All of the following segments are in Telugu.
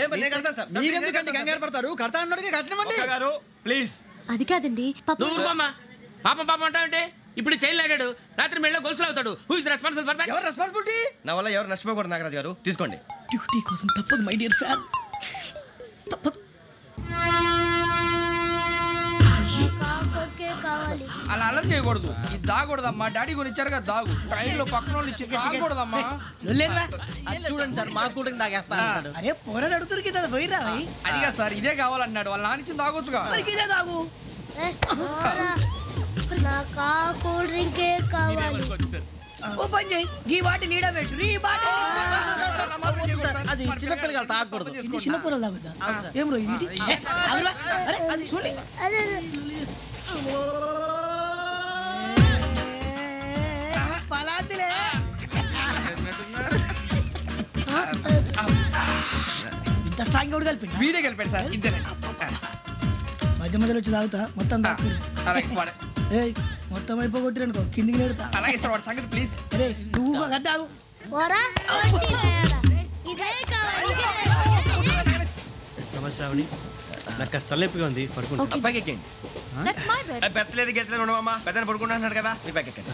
ఏ మరి నేను కడతాను సార్. సార్, మీరెందుకు నేను అంటే కడతాను కంగారు పడతారు? కడతా కట్టమండి గారు ప్లీజ్. అది కాదండి పాప పాపం పాపం అంటావంటే ఇప్పుడు చైన్ లాగాడు. రాత్రి మెళ్ళ గొలుసులు అవుతాడు. Who is responsible for that ఎవరు రెస్పాన్సిబిలిటీ నా వల్ల ఎవరు నష్టపోకూడదు నాగరాజు గారు. తీసుకోండి. డ్యూటీ కోసం తప్పదు మై డియర్ ఫ్యాన్ తప్పదు. అలా అలర్ చేయకూడదు. ఇది దాగకూడదమ్మా. డాడీ కొని ఇచ్చారు కదా దాగు. ట్రైన్లో పక్కన వాళ్ళు ఇచ్చి దాగకూడదమ్మా చూడండి సార్ మా కూడా తాగేస్తా అరే పోరాడు అడుగుతారు కదా పోయిరా. అదిగా సార్ ఇదే కావాలన్నాడు. వాళ్ళ నాన్న ఇచ్చింది తాగొచ్చుగా. ఇదే తాగు. ఏ, పోరా. నాకు ఆ కూల్ డ్రింకే కావాలి. ఓ పని చేయి. ఈ బాటి లీడ పెట్టు. ఈ బాటి అది చిన్నపిల్లలు తాగకూడదు. ఇది చిన్న పొరలు తాగుతా. ఏం రో ఇది? అది చూడండి. ఇంత స్ట్రాంగ్ కలిపి వీడే గెలిపాడు సార్ ఇద్దరే. మధ్య మధ్యలో వచ్చి తాగుతా మొత్తం రే మొత్తం అయిపోగొట్టిరనుకో కిందికి నేడుతా అలాగే సార్ వాడు సంగతి ప్లీజ్ రే నువ్వు కదా తాగు పోరా? వడ్డీ తయారా. ఇదే కావాలి. ఇదే. నమస్తే ఆవిడ నాకు కాస్త తలెప్పిగా ఉంది పడుకుంటా బ్యాగ్ ఎక్కండి దట్స్ మై బెడ్ ఏ, పెట్టలేదు గెట్టలేదు ఉండవమ్మా. పెద్దని పడుకుంటున్నాడు కదా. మీ బ్యాగ్ ఎక్కండి.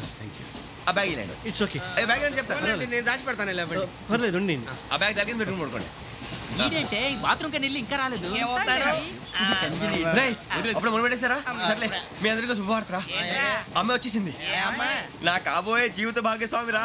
ఆ బ్యాగ్ ఇలాండి ఇట్స్ ఓకే ఏ బ్యాగ్ అని చెప్తాను నేను దాచి పెడతాను లేవండి. పర్లేదు ఆ. బ్యాగ్ తగ్గింది పెట్టుకుని పడుకోండి. ఏంటంటే బాత్రూమ్ కని వెళ్ళి ఇంకా రాలేదు. రేయ్, అప్పుడు సర్లే మీ అందరికీ శుభవార్తరా అమ్మ వచ్చేసింది. నా కాబోయే జీవిత భాగ్యస్వామిరా.